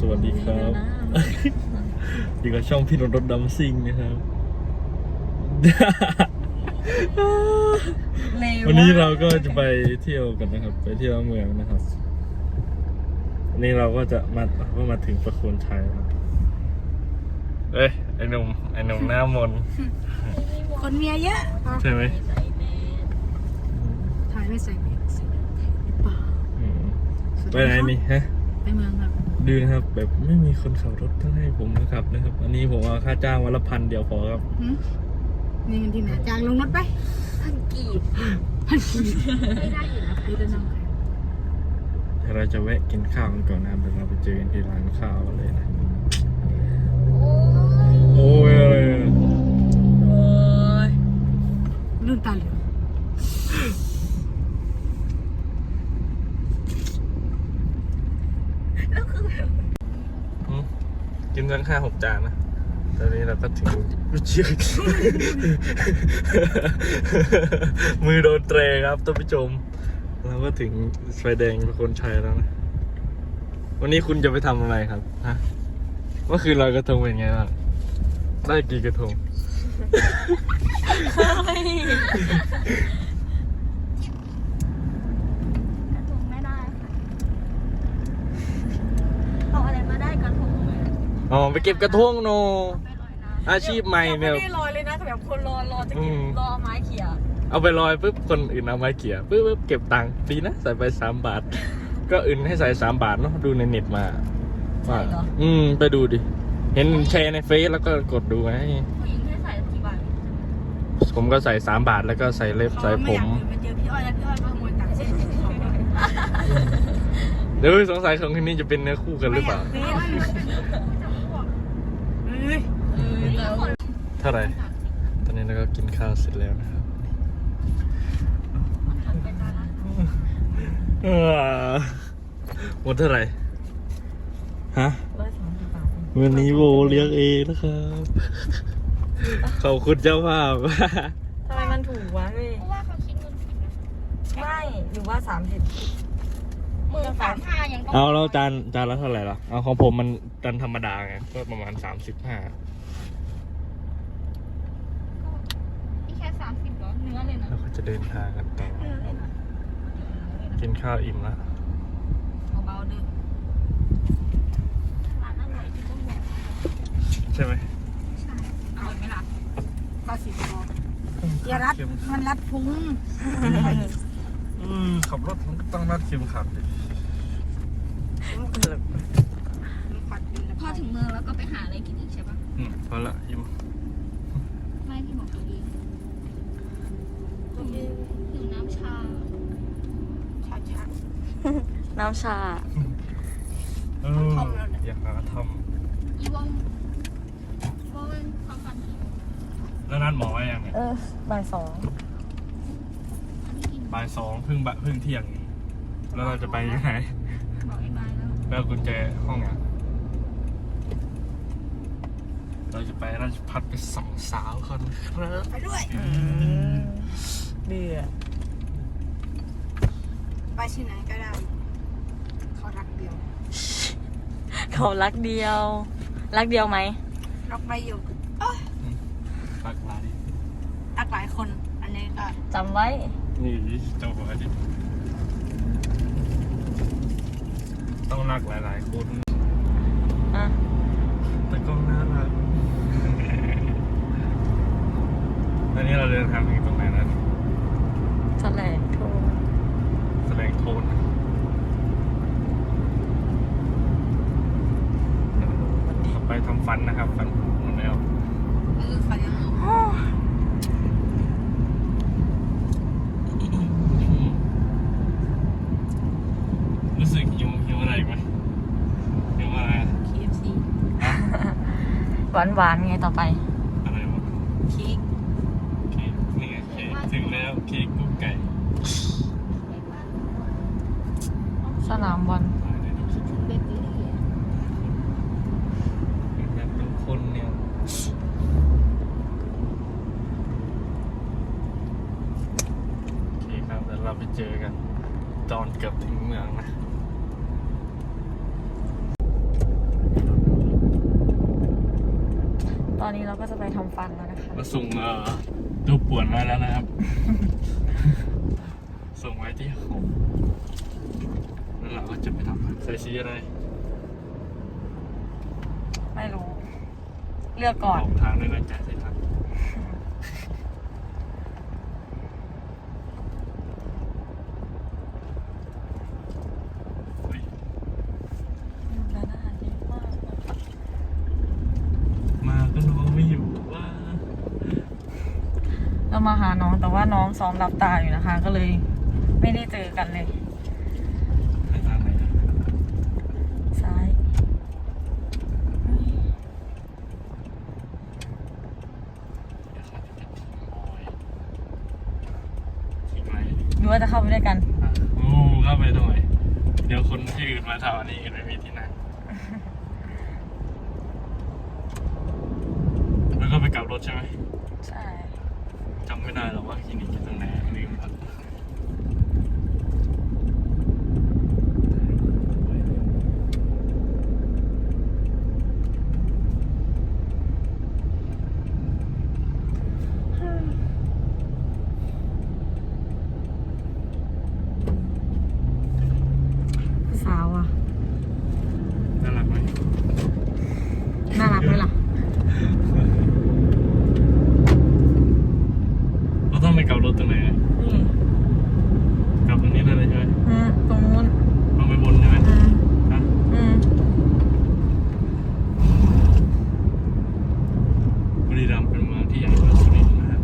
สวัสดีครับ อยู่กับช่องพี่รถรถดำซิ่งนะครับ วันนี้เราก็จะไปเที่ยวกันนะครับ ไปเที่ยวเมืองนะครับวันนี้เราก็จะมาก็มาถึงประโคนชัยครับ เอ้ยไอ้หนุ่มไอ้หนุ่มหน้ามนต์คนเมียเยอะใช่ไหมถ่ายไม่ใส่เบรกใส่หรือเปล่าอืมไปไหนนี่ฮะ ไปเมืองครับดูนะครับ แบบไม่มีคนขับรถต้องให้ผมนะครับนะครับ อันนี้ผมเอาค่าจ้างวันละพันเดียวพอครับหึนี่เงินที่ไหนจางลงรถไปพันกีบพันทีไม่ได้อยู่นะพี่จะนั่งใครเดี๋ยวเราจะแวะกินข้าวกันก่อนนะครับเดี๋ยวเราไปเจอกันที่ร้านข้าวเลยนะ โอ้ยโอ้ยอะไรอะโอ้ยรุ่นตาเหลือง แล้วคือแบบหืมกินทั้งห้าหกจานนะ ตอนนี้เราก็ถึงเชียมือโดนเตรครับท่านผู้ชม เราก็ถึงไฟแดงประคนชัยแล้วนะ วันนี้คุณจะไปทำอะไรครับฮะเมื่อคืนลอยกระทงเป็นไงบ้างได้กี่กระทงไม่ได้ค่ะเอาอะไรมาได้กระทงเลย อ๋อไปเก็บกระทงโนไปลอยน้ำอาชีพใหม่เนี่ย ไม่ได้ลอยเลยนะแต่แบบคนรอรอจะอืเก็บมรอไม้เขี่ยเอาไปลอยปุ๊บคนอื่นเอาไม้เกี่ยปุ๊บปุ๊บเก็บตังค์ดีนะใส่ไปสามบาท ก็อื่นให้ใส่สามบาทเนาะดูในเน็ตมาว่าอืมไปดูดิ เห็นแชร์ในเฟซแล้วก็กดดูไงผู้หญิงให้ใส่กี่บาทผมก็ใส่สามบาทแล้วก็ใส่เล็บใส่เขาผไม่อยามกไปเจอพี่อ้อยแล้วพี่อ้อยก็ขโมยตังค์เส้นของเราเดี๋ยวสงสัยของคนนี้จะเป็นเนื้อคู่กันหรือเปล่า ไม่อยากซื้อเฮ้ยเออแล้ว เท่าไหร่ ตอนนี้เราก็กินข้าวเสร็จแล้วนะครับเออหมดเท่าไหร่ ฮะร้อยสามสิบบาทวันนี้โบเลี้ยงเองนะครับขอบคุณเจ้าภาพทำไมมันถูกวะเว้ยเพราะว่าเขาคิดเงินผิดนะไม่หรือว่าสามสิบหมื่นสามห้ายังต้องเอาแล้วจานจานละเท่าไหร่ล่ะ เอาของผมมันจานธรรมดาไงก็ประมาณสามสิบห้า นี่แค่สามสิบเหรอเนื้อเลยนะ แล้วก็ จะเดินทางกันต่อ กินข้าวอิ่มแล้วเบาๆเด้อร้านอร่อยที่ต้องบอกใช่ไหมเอาไหมล่ะก็สิบพออย่ารัดมันรัดพุงอืมขับรถมันก็ต้องรัดเข็มขัดดิพอถึงเมืองแล้วก็ไปหาอะไรกินอีกใช่ปะอืมพอละอิ่มไม่พี่บอกตัวเอง หิวน้ำชาช้าน้ำชา เอออยากหาทอีวงเพราะเป็นความฝันที่ำแล้วนัดหมอไว้ยังไงเออบ่ายสองอันนี้กินบ่ายสองเพิ่งบะเพิ่งเที่ยงแล้วเราจะไปยังไง บอกไอ้บายแล้วแล้วกุญแจห้องอะ เราจะไปราชพัฒไปส่องสาวคนครับไปด้วยเบื่อไปที่ไหนก็ได้ เขารักเดียว เขารักเดียว รักเดียวไหมรักไปอยู่ปากลายรักหลายคน อันนี้ก็จำไว้ นี่เจ้าหัวดิต้องรักหลายๆคนอะแต่ก็น่ารักตอนนี้เราเดินทางถึงตรงไหนแล้ว แถลงโทร แสดงโทนนะขับ ไปทำฟันนะครับ ฟันหมดแล้วมือฟันยังรู้สึกหิวหิวอะไรอีกไหมหิวอะไร KFC หวานหวานๆไงต่อไป จรเกือบถึงเมืองนะตอนนี้เราก็จะไปทำฟันแล้วนะคะมาส่งดูป่วนมาแล้วนะครับ ส่งไว้ที่หกแล้วเราก็จะไปทำใส่สีอะไรไม่รู้ เลือกก่อน บอกทางด้วยนะจ๊ะ เรามาหาน้องแต่ว่าน้องซ้อมรับตาอยู่นะคะ ก็เลยไม่ได้เจอกันเลยไปทางไหนนะซ้ายเดี๋ยวเขาจะเป็นทีมบอยทีมอะไรหรือว่าจะเข้าไปด้วยกันอะโอ้เข้าไปทำไมเดี๋ยวคนที่อื่นมาถามอันนี้อื่นไม่มีที่นั่งแล้วก็ไปกลับรถใช่ไหมใช่ จำไม่ได้หรอกว่าคลินิกอยู่ตรงไหนลืมครับ สาวอะ น่ารักไหม น่ารักไหมล่ะ เราต้องไปกลับรถตรงไหน นี่ กลับตรงนี้ได้เลยใช่ไหม อืมตรงนู้น ลงไปบนใช่ไหม อืม ฮะ อืม บุรีรัมย์เป็นเมืองที่ใหญ่กว่าสุรินทร์นะครับ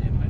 เห็นไหม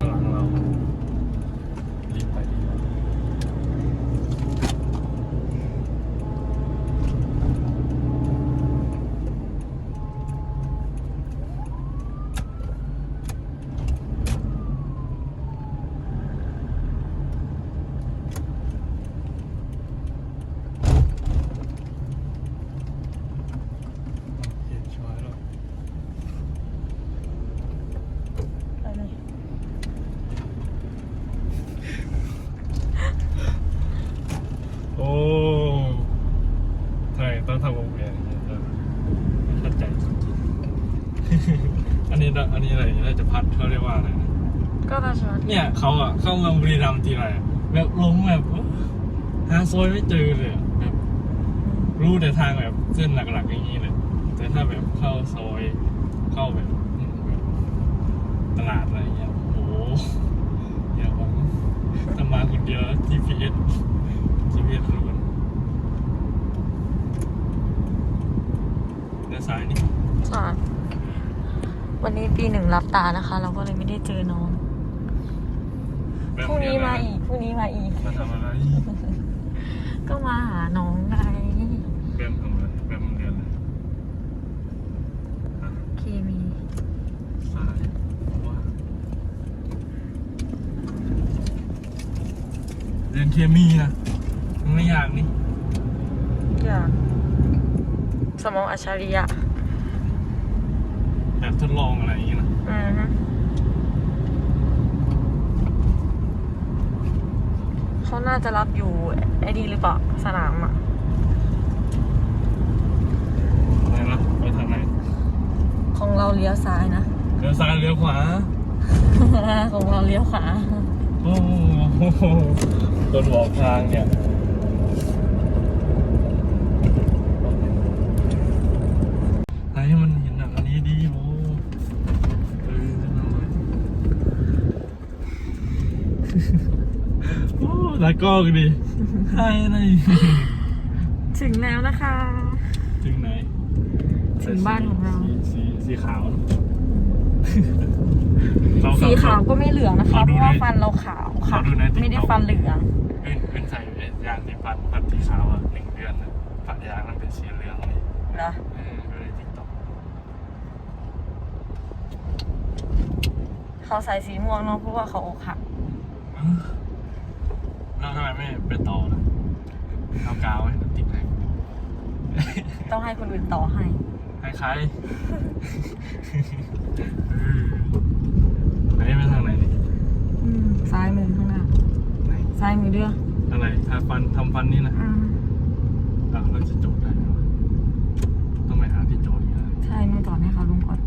ข้างหลังเรารีบไปดีกว่าเห็นช่วยแล้ว ไปเลย โอ้ใช่ต้องทำวงเวียนอย่างเงี้ยเออเข้าใจจริงๆ อันนี้นะอันนี้อะไรน่าจะพัดเขาเรียกว่าอะไรนะก็ราชวัฒน์เนี่ยเขาอะเข้าเมืองบุรีรัมย์ทีไรอะแบบลงแบบเอ้อหาซอยไม่เจอเลยอะแบบรู้แต่ทางแบบเส้นหลักๆอย่างนี้เลย แต่ถ้าแบบเข้าซอยเข้าแบบอืมแบบตลาดอะไรอย่างเงี้ยโอ้โหอย่าหวังทำมาคนเดียว GPS GPS รู้กันเดี๋ยวซ้ายนี่ ใช่ วันนี้ปีหนึ่งรับตานะคะ เราก็เลยไม่ได้เจอน้องแบบพรุ่งนี้เดียวมานะอีกพรุ่งนี้มาอีก มาทำอะไรก็มาหาน้องไงแบมทำอะไรแบมเรียนอะไรฮะเคมีซ้ายว่าเรียนเคมีนะมันไม่ยากนี่อยากสมองอัจฉริยะ แบบทดลองอะไรอย่างงี้นะอือฮึเขาน่าจะรับอยู่ไอ้ดีหรือเปล่าสนามอะ อะไรนะไปทางไหนของเราเลี้ยวซ้ายนะ เลี้ยวซ้ายเลี้ยวขวา ของเราเลี้ยวขวา โอ้โหคนบอกทางเนี่ยไหนมันเห็นหนังอันนี้ดีโอ้เออจะทำไมโอ้ตา กล้องดิใช่เลยถึงแล้วนะคะ ถึงไหนถึงบ้านของเรา สีสีขาวสีขาวก็ไม่เหลืองนะคะ เพราะว่าฟันเราขาวค่ะ ไม่ได้ฟันเหลืองเป็นเป็นใส่ยางสีฟันแบบสีขาวอะหนึ่งเดือนอะฝันยางมันเป็นสีเหลืองนี่เหรอเออดูในทิกตอกเขาใส่สีม่วงเนาะเพราะว่าเขาอกหัก แล้วทำไมไม่ไปต่อล่ะเอากาวให้ติดให้ต้องให้คนอื่นต่อให้ ให้ใครอืนนี้เปทางไหนนี่ซ้ายมือข้างหน้า ไหนซ้ายมือเรื่ออะไรทาฟันทำฟันนี่นะอ่าเราจะจบได้ไหมต้องไปหาที่จทย์อีกใช่หนูต่อให้เขาลุงก่อน